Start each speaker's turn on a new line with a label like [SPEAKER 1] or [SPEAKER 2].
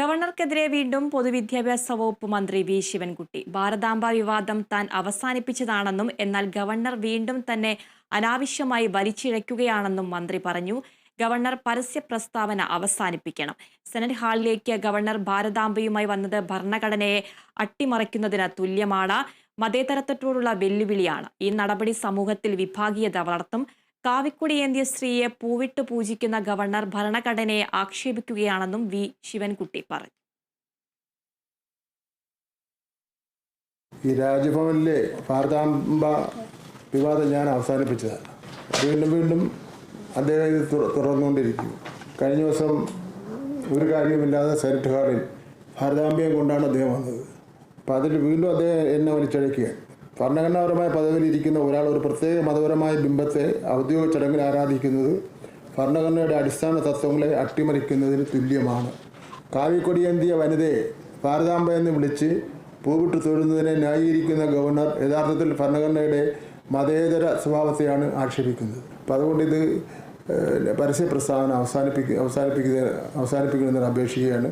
[SPEAKER 1] ഗവർണർക്കെതിരെ വീണ്ടും പൊതുവിദ്യാഭ്യാസ വകുപ്പ് മന്ത്രി വി. ശിവൻകുട്ടി. ഭാരതാംബ വിവാദം താൻ അവസാനിപ്പിച്ചതാണെന്നും എന്നാൽ ഗവർണർ വീണ്ടും തന്നെ അനാവശ്യമായി വലിച്ചിഴയ്ക്കുകയാണെന്നും മന്ത്രി പറഞ്ഞു. ഗവർണർ പരസ്യ പ്രസ്താവന അവസാനിപ്പിക്കണം. സെനറ്റ് ഹാളിലേക്ക് ഗവർണർ ഭാരതാംബയുമായി വന്നത് ഭരണഘടനയെ അട്ടിമറിക്കുന്നതിന് തുല്യമാണ്. മതേതരത്വത്തോടുള്ള വെല്ലുവിളിയാണ്. ഈ നടപടി സമൂഹത്തിൽ വിഭാഗീയത വളർത്തും. കാവിക്കുടിയേന്തിയ സ്ത്രീയെ പൂവിട്ട് പൂജിക്കുന്ന ഗവർണർ ഭരണഘടനയെ ആക്ഷേപിക്കുകയാണെന്നും വി. ശിവൻകുട്ടി പറഞ്ഞു.
[SPEAKER 2] ഈ രാജ്ഭവനിലെ ഭാരതാംബ വിവാദം ഞാൻ അവസാനിപ്പിച്ചതാണ്. വീണ്ടും വീണ്ടും അദ്ദേഹം ഇത് തുറന്നുകൊണ്ടിരിക്കും കഴിഞ്ഞ ദിവസം ഒരു കാര്യമില്ലാതെ സെനറ്റ് ഹാളിൽ ഭാരതാംബയെ കൊണ്ടാണ് അദ്ദേഹം വന്നത്. അപ്പം അതിൽ വീണ്ടും അദ്ദേഹം എന്നെ വലിച്ചഴക്കുകയാണ്. ഭരണഘടനാപരമായ പദവിയിൽ ഇരിക്കുന്ന ഒരാൾ ഒരു പ്രത്യേക മതപരമായ ബിംബത്തെ ഔദ്യോഗിക ചടങ്ങിൽ ആരാധിക്കുന്നത് ഭരണഘടനയുടെ അടിസ്ഥാന തത്വങ്ങളെ അട്ടിമറിക്കുന്നതിന് തുല്യമാണ്. കാവിക്കൊടിയേന്തിയ വനിതയെ ഭാരതാംബ എന്ന് വിളിച്ച് പൂവിട്ട് തൊഴുന്നതിനെ ന്യായീകരിക്കുന്ന ഗവർണർ യഥാർത്ഥത്തിൽ ഭരണഘടനയുടെ മതേതര സ്വഭാവത്തെയാണ് ആക്ഷേപിക്കുന്നത്. അപ്പം അതുകൊണ്ട് ഇത് പരസ്യ പ്രസ്താവന അവസാനിപ്പിക്കുക അവസാനിപ്പിക്കുക അവസാനിപ്പിക്കണമെന്ന് അപേക്ഷിക്കുകയാണ്